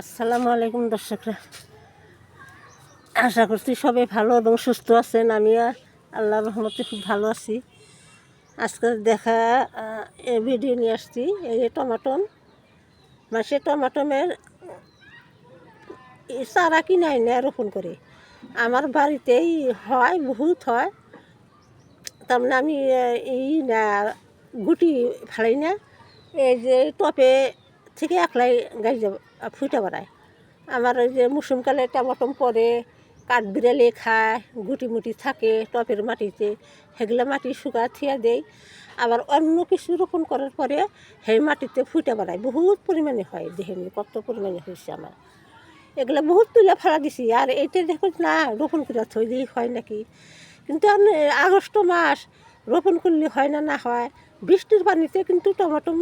আসসালামু আলাইকুম দর্শকরা। আশা করছি সবাই ভালো এবং সুস্থ আছেন। আমিও আল্লাহ রহমতে খুব ভালো আছি। আজকে দেখা ভিডিও নিয়ে আসছি। এই যে টমাটম। মাসে টমাটমের, এই চারা কিনাই না রোপণ করে। আমার বাড়িতেই হয়, বহুত হয়। তার মানে আমি এই না, গুটি ফালাই না। এই যে টপে থেকে একলাই গাছ ফুটে বেড়ায় আমার ওই যে মুসুমকালে টমাটম পরে, কাঠবিড়ালে খায়, গুটি মুটি থাকে, টপের মাটিতে, সেগুলা মাটি শুকা থিয়া দেয়। আবার অন্য কিছু রোপণ করার পরে সেই মাটিতে ফুটে বেড়ায় বহুত পরিমাণে হয় দেখেন, কত পরিমাণে হয়েছে আমার। এগুলো বহুত তুলে ফেলা দিছি, আর এইটা দেখুন না, রোপণ করে থই দিই হয় নাকি। কিন্তু আগস্ট মাস রোপণ করলে হয় না না হয়। বৃষ্টির পানিতে কিন্তু টমাটম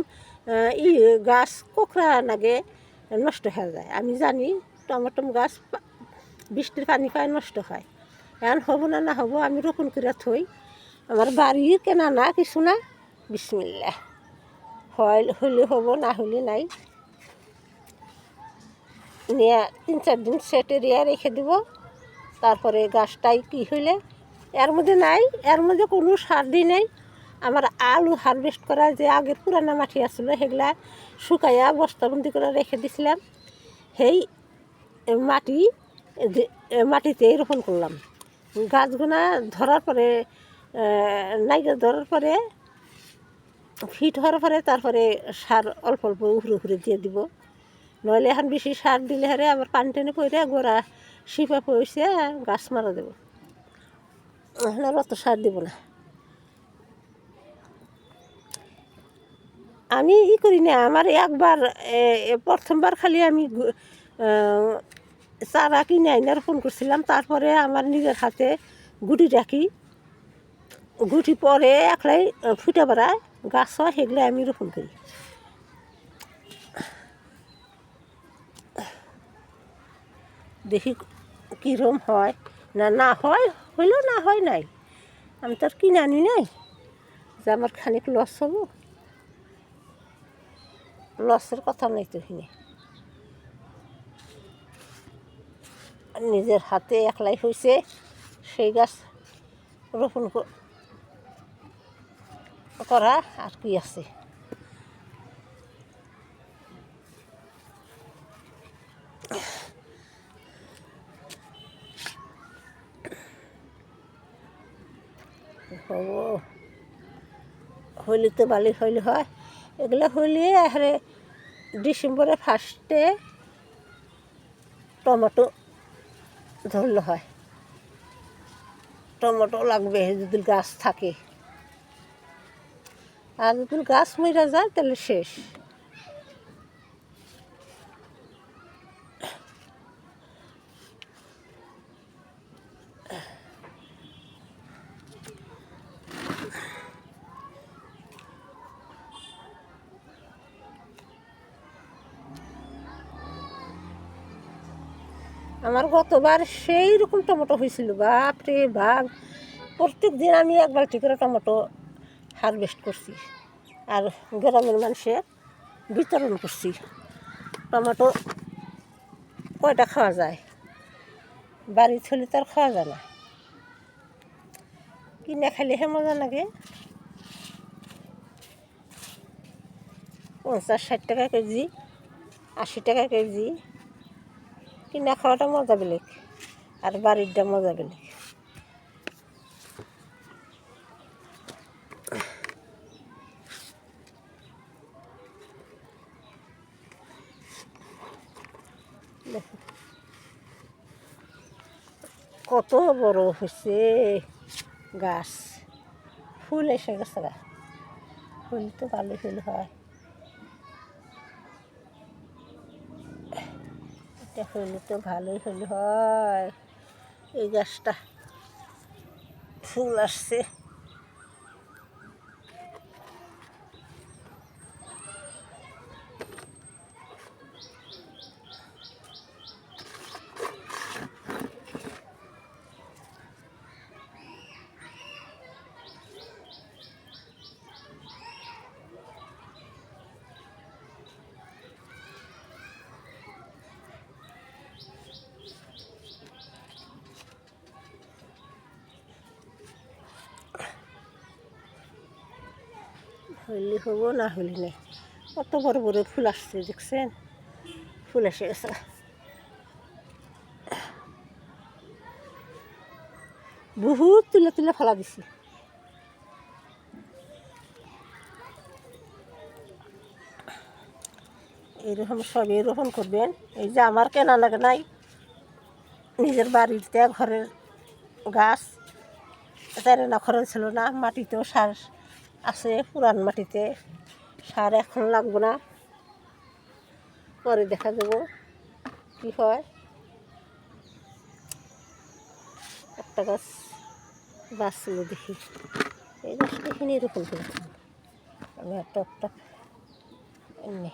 ই গাছ কোকড়া নাগে নষ্ট হয়ে যায়। আমি জানি টমাটম গাছ বৃষ্টির পানি পায়, নষ্ট হয়। এখন হব না না হব, আমি রোপণ করে থই। আমার বাড়ির কেনা না, কিছু না। বিসমিল্লা হয় হলে হব, না হলে নাই। নিয়ে তিন চার দিন সেটে দিয়ে রেখে দিব। তারপরে গাছটাই কি হইলে? এর মধ্যে নাই, এর মধ্যে কোনো সার দিই নাই। আমার আলু হারভেস্ট করা যে আগের পুরানা মাটি আসলো সেগুলা শুকাইয়া বস্তাবন্দি করে রেখে দিছিলাম। সেই মাটি মাটিতেই রোপণ করলাম। গাছগুনা ধরার পরে নাইকা ধরার পরে, ফিট হওয়ার পরে তারপরে সার অল্প অল্প উহরে উহরে দিয়ে দিব। নইলে এখন বেশি সার দিলে হারে আবার পানি টানি পড়ে গোড়া শিপা পড়ছে গাছ মারা দেবো। এখন আর অত সার দিব না। আমি ই করি না, আমার একবার প্রথমবার খালি আমি চারা কিনে আইনা রোপণ করছিলাম, তারপরে আমার নিজের হাতে গুটি রাখি। গুটি পরে একলাই ফুটে বেড়ায়, গাছ হয় সেগুলো আমি রোপণ করি। দেখি কীরম হয়, না না হয় হইলেও না হয় নাই। আমি তো আর কিনে আনি নাই, যে আমার খানিক লস হব। লসের কথা নেই তো এখানে নিজের হাতে একলাই হয়েছে সেই গাছ রোপণ করা আর কি আছে। হব। হইলে তো ভালো হইলে হয়। এগুলো হলে আরে ডিসেম্বরের ফার্স্টে টমেটো ধরলে হয়। টমেটো লাগবে যদি গাছ থাকে। আর যদি গাছ মরে যায় তাহলে শেষ। আমার গতবার সেই রকম টমেটো হয়েছিল, বাপ রে বাপ। প্রত্যেক দিন আমি এক বালতি করে টমেটো হারভেস্ট করছি আর গ্রামের মানুষে বিতরণ করছি। টমেটো কয়টা খাওয়া যায়? বাড়ি থলে তো আর খাওয়া যায় না। কিনে খাইলেহে মজা লাগে। পঞ্চাশ ষাট টাকা কেজি, আশি টাকা কেজি। কিনা খাওয়াটা মজা বেলেগ, আর বাড়িরটা মজা বেলেগ। কত বড় হয়েছে গাছ। ফুল এসে গেছে ফুল তো ভালো ফুল হয়। এটা হইলে তো ভালোই হইলে হয়। এই গাছটা ফুল আসছে। হইলে হব, না হইলে নেই। কত বড় বড় ফুল আসছে, দেখছেন? ফুল এসে গেছে। বহুত তুলে তুলে ফেলা দিছি। এইরকম সবই রোপণ করবেন। এই যে আমার কেনা লাগে নাই, নিজের বাড়িতে ঘরের গাছ। তারে না খরচ ছিল না, মাটিতেও সার আছে পুরান মাটিতে। সার এখন লাগবো না। পরে দেখা যাব কি হয়। একটা গাছ বাঁচছিল দেখি। এই গাছটা এখানে রোপণ করেছিলাম আমি একটা একটা এমনি।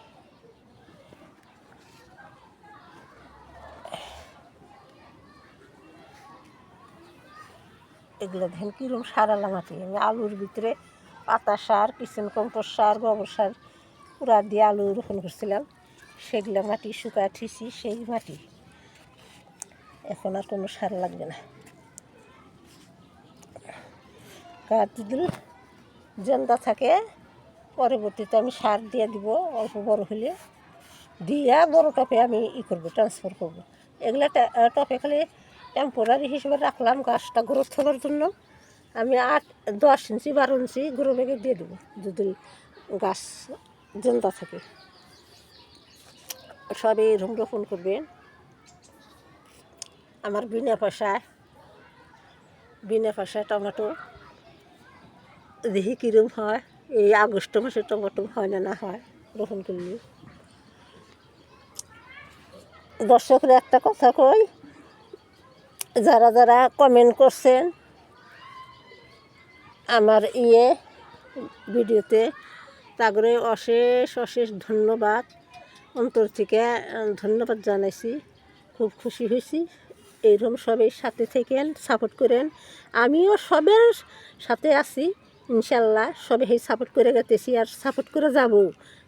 এগুলো দেখেন কীরকম সার আলা মাটি। আমি আলুর ভিতরে পাতা সার কিচেন কম্পোস্ট সার, গোবর সার, পুরা দিয়ে আলু রোপণ করছিলাম। সেগুলো মাটি শুকায় ঠিছি সেই মাটি। এখন আর কোনো সার লাগবে না। গাছ যদি জেন্দা থাকে, পরবর্তীতে আমি সার দিয়ে দিব, অল্প বড় হলে। দিয়া বড় টপে আমি ই করব ট্রান্সফার করব। এগুলো টপে খালি টেম্পোরারি হিসেবে রাখলাম, গাছটা গ্রোথ হবার জন্য। আমি আট, দশ ইঞ্চি, বারো ইঞ্চি গ্রো ব্যাগে দিয়ে দেবো যদি গাছ জেন্দা থাকে। সবে এরকম রোপণ করবেন আমার বিনা পয়সায় বিনা পয়সায় টমেটো, দেখি কীরকম হয়। এই আগস্ট মাসে টমেটো হয় না না হয়, রোপণ করলে দর্শকরা একটা কথা কই যারা যারা কমেন্ট করছেন আমার ইয়ে ভিডিওতে তাগরে অশেষ অশেষ ধন্যবাদ। অন্তর থেকে ধন্যবাদ জানাইছি। খুব খুশি হয়েছি এইরকম সবাই সাথে থেকেন সাপোর্ট করেন। আমিও সবের সাথে আছি ইনশাল্লাহ। সবে সেই সাপোর্ট করে গেতেছি আর সাপোর্ট করে যাব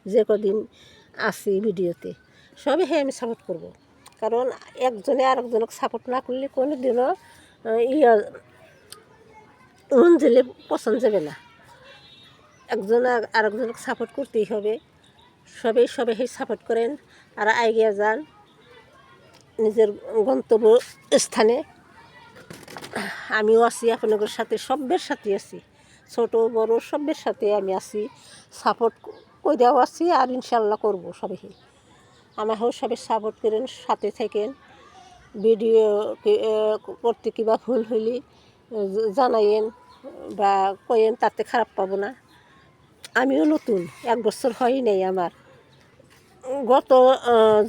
যে কদিন আছি ভিডিওতে। সবে হে আমি সাপোর্ট করব। কারণ একজনে আরেকজনকে সাপোর্ট না করলে কোনো দিনও আহ, ইয়া মঞ্জিলে পছন্দ যাবে না। একজন আর- আরেকজনকে সাপোর্ট করতেই হবে। সবাই সবাই সাপোর্ট করেন আর এগিয়ে যান নিজের গন্তব্য স্থানে। আমিও আছি আপনাদের সাথে সবের সাথে আছি। ছোট, বড় সবের সাথে আমি আছি। সাপোর্ট কইরাও আছি আর ইনশাল্লাহ করব সবাই আমাকেও সবাই সাপোর্ট করেন, সাথে থাকেন। ভিডিও করতে কিবা ভুল হইলে জানাইয়েন বা কয়েন তাতে খারাপ পাবো না। আমিও নতুন, এক বছর হয় নাই আমার। গত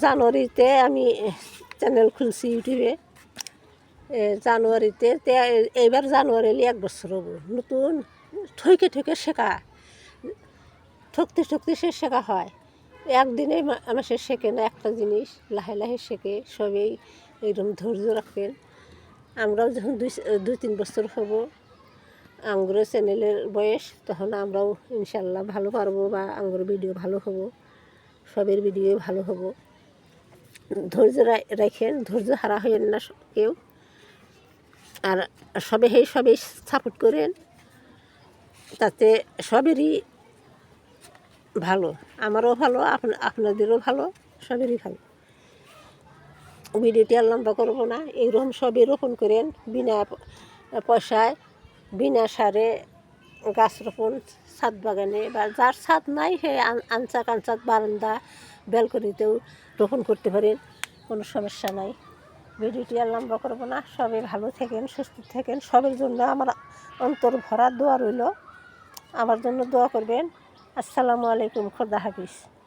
জানুয়ারিতে আমি চ্যানেল খুলছি ইউটিউবে। জানুয়ারিতে, তে, এইবার জানুয়ারি এক বছর হব। নতুন ঠকে ঠকে শেখা। ঠকতে ঠকতে সে শেখা হয়। একদিনে আমার সে শেখে না একটা জিনিস, লাহে লাহে শেখে, সবেই এইরকম ধৈর্য রাখবেন। আমরাও যখন দুই দুই তিন বছর হব আঙ্গুর চ্যানেলের বয়স, তখন আমরাও ইনশাল্লাহ ভালো পারব বা আঙ্গুর ভিডিও ভালো হব, সবের ভিডিও ভালো হব। ধৈর্য রাখেন, ধৈর্য হারা হইেন না কেউ। আর সবে সেই সবে সাপোর্ট করেন, তাতে সবেরই ভালো, আমারও ভালো, আপনা আপনাদেরও ভালো, সবেরই ভালো। ভিডিওটি আর লম্বা করব না। এইরকম সবই রোপণ করেন বিনা পয়সায়, বিনা সারে গাছ রোপণ, ছাদ বাগানে বা যার ছাদ নাই, সে আন- আনচা কাঞ্চাত বারান্দা, ব্যালকনিতেও রোপণ করতে পারেন, কোনো সমস্যা নাই। ভিডিওটি আর লম্বা করব না। সবাই ভালো থাকেন, সুস্থ থাকেন। সবের জন্য আমার অন্তর ভরা দোয়া রইল। আমার জন্য দোয়া করবেন। আসসালামু আলাইকুম, খোদা হাফিজ।